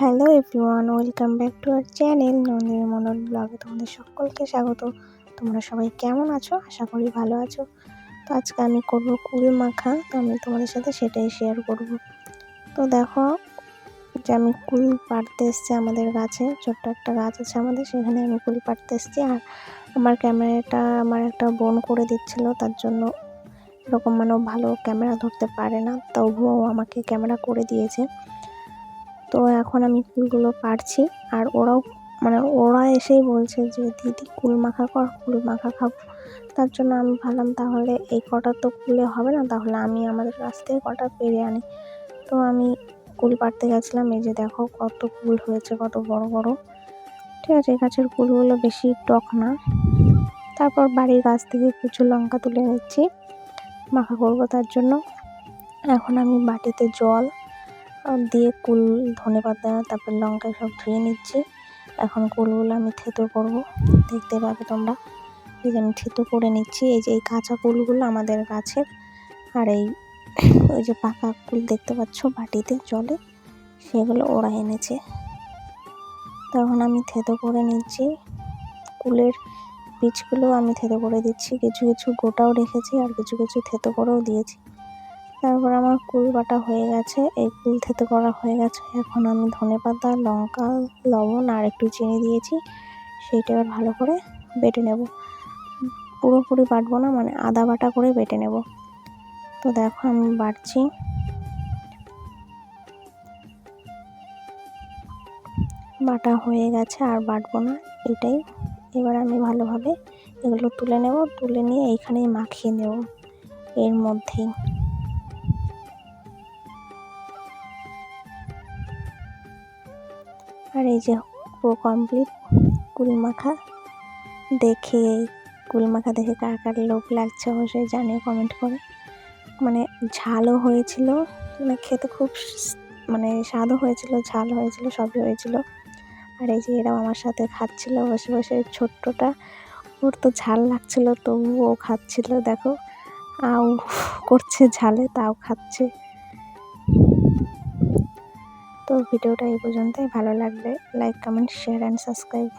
Hello everyone, welcome back to our channel Nandini Mondal ব্লগে তোমাদের সকলকে স্বাগত। তোমরা সবাই কেমন আছো? আশা করি ভালো আছো। তো আজকে আমি করব কুল মাখা, তো আমি তোমাদের সাথে সেটাই শেয়ার করব। তো দেখো যে আমি কুল পাড়তে এসছি আমাদের গাছে, ছোট্ট একটা গাছ আছে আমাদের, সেখানে আমি কুল পাড়তে এসছি। আর আমার ক্যামেরাটা, আমার একটা বোন করে দিচ্ছিল, তার জন্য এরকম মানে ভালো ক্যামেরা ধরতে পারে না, তবুও আমাকে ক্যামেরা করে দিয়েছে। তো এখন আমি কুলগুলো পারছি আর ওরাও মানে ওরা এসেই বলছে যে, দিদি কুল মাখা কর, কুল মাখা খাব। তার জন্য আমি ভাবলাম, তাহলে এই কটা তো কুলে হবে না, তাহলে আমি আমাদের কাছ থেকে কটা পেরে আনি। তো আমি কুল পাড়তে গেছিলাম, এই যে দেখো কত কুল হয়েছে, কত বড় বড়। ঠিক আছে গাছের কুলগুলো বেশি টক না। তারপর বাড়ির গাছ থেকে কিছু লঙ্কা তুলে নিচ্ছি, মাখা করব তার জন্য। এখন আমি বাটিতে জল দিয়ে কুল, ধনে পাতা, তারপর লঙ্কা সব ধুয়ে নিচ্ছি। এখন কুলগুলো আমি থেতো করব। দেখতে পাবে তোমরা। এই যে আমি থেতো করে নিচ্ছি। এই যে এই কাঁচা কুলগুলো আমাদের গাছের। আর এই ওই যে পাকা কুল দেখতে পাচ্ছ বাটিতে জলে। সেগুলো ওরা এনেছে। তখন আমি থেতো করে নিচ্ছি। কুলের বীজগুলো আমি থেতো করে দিচ্ছি। কিছু কিছু গোটাও রেখেছি আর কিছু কিছু থেতো করেও দিয়েছি। তারপর আমার কুল বাটা হয়ে গেছে, এই কুল থেতে করা হয়ে গেছে। এখন আমি ধনে পাতা, লঙ্কা, লবণ আর একটু চিনি দিয়েছি, সেইটা এবার ভালো করে বেটে নেব। পুরোপুরি বাটবো না মানে আদা বাটা করে বেটে নেব। তো দেখো আমি বাটছি। বাটা হয়ে গেছে, আর বাটবো না, এটাই। এবার আমি ভালোভাবে এগুলো তুলে নেব, তুলে নিয়ে এইখানেই মাখিয়ে নেব, এর মধ্যেই। আর এই যে পুরো কমপ্লিট কুল মাখা দেখে কুল মাখা দেখে কার কার লোভ লাগছে অবশ্যই জানিও কমেন্ট করে। মানে ঝালও হয়েছিল মানে খেতে খুব মানে স্বাদও হয়েছিল, ঝাল হয়েছিল, সবই হয়েছিল। আর এই যে এরাও আমার সাথে খাচ্ছিল, বসে বসে ছোট্টটা। ওর তো ঝাল লাগছিল, তবুও খাচ্ছিল, দেখো। আউ করছে ঝালে, তাও খাচ্ছে। তো ভিডিওটা এই পর্যন্তই। ভালো লাগলে like comment share and subscribe